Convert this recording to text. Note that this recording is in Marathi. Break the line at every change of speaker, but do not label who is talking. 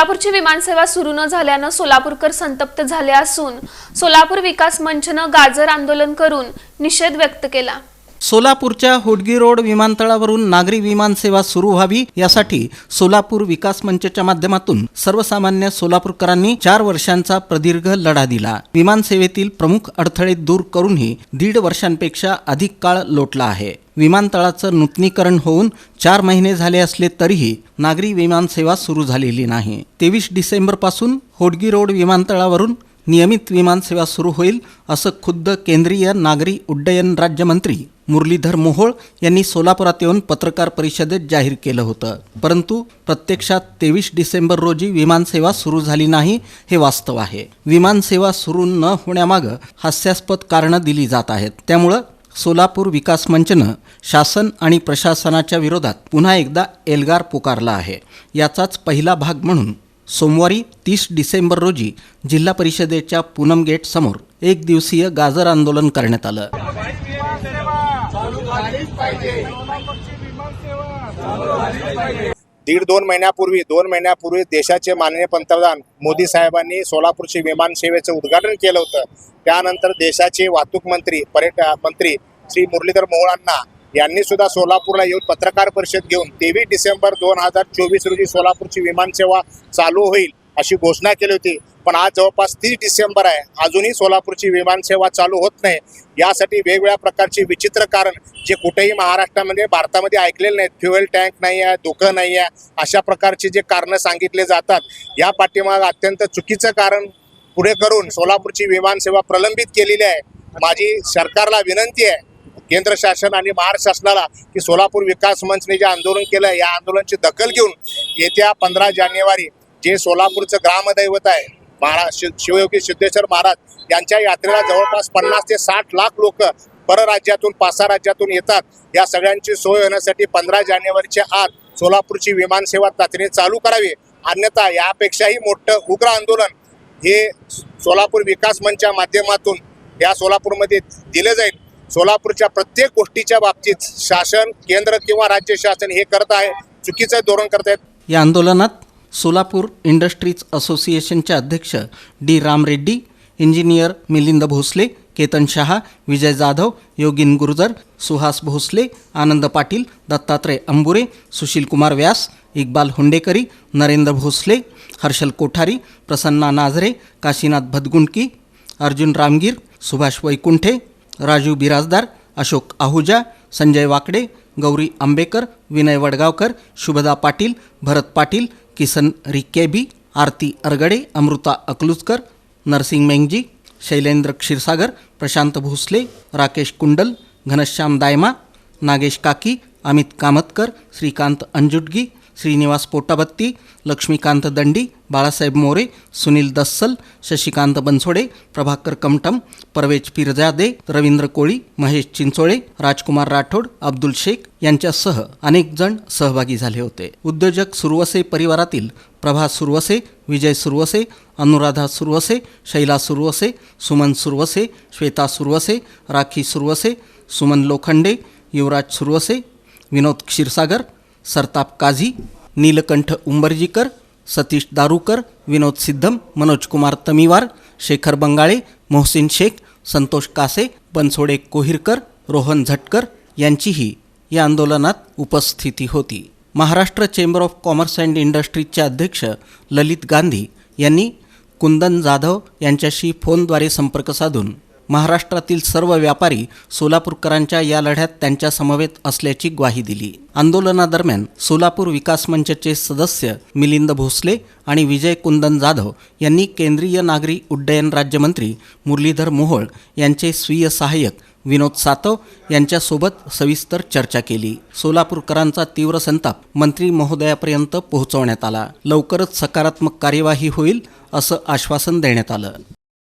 सोलापूरची विमानसेवा सुरू न झाल्यानं सोलापूरकर संतप्त झाले असून सोलापूर विकास मंचनं गाजर आंदोलन करून निषेध व्यक्त केला.
सोलापूरच्या होडगी रोड विमानतळावरून नागरी विमानसेवा सुरू व्हावी यासाठी सोलापूर विकास मंचच्या माध्यमातून सर्वसामान्य सोलापूरकरांनी चार वर्षांचा प्रदीर्घ लढा दिला. विमानसेवेतील प्रमुख अडथळे दूर करूनही दीड वर्षांपेक्षा अधिक काळ लोटला आहे. विमानतळाचं नूतनीकरण होऊन चार महिने झाले असले तरीही नागरी विमानसेवा सुरू झालेली नाही. तेवीस डिसेंबरपासून होडगी रोड विमानतळावरून नियमित विमानसेवा सुरू होईल असं खुद्द केंद्रीय नागरी उड्डयन राज्यमंत्री मुरलीधर मोहोळ यांनी सोलापुरात येऊन पत्रकार परिषदेत जाहीर केलं होतं. परंतु प्रत्यक्षात तेवीस डिसेंबर रोजी विमानसेवा सुरू झाली नाही हे वास्तव आहे. विमानसेवा सुरू न होण्यामागं हास्यास्पद कारणं दिली जात आहेत. त्यामुळं सोलापूर विकास मंचनं शासन आणि प्रशासनाच्या विरोधात पुन्हा एकदा एल्गार पुकारला आहे. याचाच पहिला भाग म्हणून सोमवारी तीस डिसेंबर रोजी जिल्हा परिषदेच्या पूनम गेट समोर एक दिवसीय गाजर आंदोलन करण्यात आलं.
दीड दोन महिन्यापूर्वी दोन महिन्यापूर्वी देशाचे माननीय पंतप्रधान मोदी साहेबांनी सोलापूरची विमान सेवेचं उद्घाटन केलं होतं. त्यानंतर देशाचे वाहतूक मंत्री पर्यटन मंत्री श्री मुरलीधर मोहोळांना यांनी सुद्धा सोलापूरला येऊन पत्रकार परिषद घेऊन तेवीस डिसेंबर दोन हजार चोवीस रोजी सोलापूरची विमानसेवा चालू होईल अशी घोषणा केली होती. पण आज जवळपास तीस डिसेंबर आहे. अजूनही सोलापूरची विमानसेवा चालू होत नाही. यासाठी वेगवेगळ्या प्रकारची विचित्र कारण जे कुठेही महाराष्ट्रामध्ये भारतामध्ये ऐकलेले नाहीत. फ्युएल टँक नाही आहे धुकं नाही आहे अशा प्रकारचे जे कारणं सांगितले जातात या पाठीमाग अत्यंत चुकीचं कारण पुढे करून सोलापूरची विमानसेवा प्रलंबित केलेली आहे. माझी सरकारला विनंती आहे केंद्र शासन आणि महाराष्ट्र शासनाला की सोलापूर विकास मंचने जे आंदोलन केलं आहे या आंदोलनाची दखल घेऊन येत्या पंधरा जानेवारी जे सोलापूरचं ग्रामदैवत आहे महाराज शिव शिवयोगी सिद्धेश्वर महाराज यांच्या यात्रेला जवळपास पन्नास ते साठ लाख लोक परराज्यातून पाच राज्यातून येतात. या सगळ्यांची सोय होण्यासाठी पंधरा जानेवारीच्या आत सोलापूरची विमानसेवा तातडीने चालू करावी. अन्यथा यापेक्षाही मोठं उग्र आंदोलन हे सोलापूर विकास मंचच्या माध्यमातून या सोलापूरमध्ये दिलं जाईल. सोलापूरच्या प्रत्येक गोष्टीच्या बाबतीत शासन केंद्र किंवा राज्य शासन हे करत आहे. चुकीचं धोरण करत आहेत
या आंदोलनात सोलापूर इंडस्ट्रीज असोसिएशनचे अध्यक्ष डी राम रेड्डी इंजिनियर मिलिंद भोसले केतन शहा विजय जाधव योगिन गुर्जर सुहास भोसले आनंद पाटील दत्तात्रय अंबुरे सुशीलकुमार व्यास इक्बाल हुंडेकरी नरेंद्र भोसले हर्षल कोठारी प्रसन्ना नाझरे काशीनाथ भदगुंडकी अर्जुन रामगीर सुभाष वैकुंठे राजू बिराजदार अशोक आहुजा संजय वाकडे गौरी आंबेकर विनय वडगावकर शुभदा पाटील भरत पाटील किसन रिकेबी आरती अरगडे अमृता अकलुजकर नरसिंग मेंगजी शैलेंद्र क्षीरसागर प्रशांत भोसले राकेश कुंडल घनश्याम दायमा नागेश काकी अमित कामतकर श्रीकांत अंजुटगी श्रीनिवास पोटाबत्ती लक्ष्मीकांत दंडी बाळासाहेब मोरे सुनील दस्सल शशिकांत बनसोडे प्रभाकर कमटम परवेज पिरजादे रवींद्र कोळी महेश चिंचोळे राजकुमार राठोड अब्दुल शेख यांच्यासह अनेक जण सहभागी झाले होते. उद्योजक सुरवसे परिवारातील प्रभा सुरवसे विजय सुरवसे अनुराधा सुरवसे शैला सुरवसे सुमन सुरवसे श्वेता सुरवसे राखी सुरवसे सुमन लोखंडे युवराज सुरवसे विनोद क्षीरसागर सरताप काझी नीलकंठ उंबरजीकर सतीश दारूकर विनोद सिद्धम मनोजकुमार तमीवार शेखर बंगाळे मोहसिन शेख संतोष कासे बनसोडे कोहिरकर रोहन झटकर यांचीही या आंदोलनात उपस्थिती होती. Maharashtra chamber of commerce and इंडस्ट्रीजचे अध्यक्ष ललित गांधी यांनी कुंदन जाधव यांच्याशी फोनद्वारे संपर्क साधून महाराष्ट्रातील सर्व व्यापारी सोलापूरकरांच्या या लढ्यात त्यांच्या समवेत असल्याची ग्वाही दिली. आंदोलनादरम्यान सोलापूर विकास मंचचे सदस्य मिलिंद भोसले आणि विजय कुंदन जाधव यांनी केंद्रीय नागरी उड्डयन राज्यमंत्री मुरलीधर मोहोळ यांचे स्वीय सहाय्यक विनोद सातव यांच्यासोबत सविस्तर चर्चा केली. सोलापूरकरांचा तीव्र संताप मंत्री महोदयापर्यंत पोहोचवण्यात आला. लवकरच सकारात्मक कार्यवाही होईल असं आश्वासन देण्यात आलं.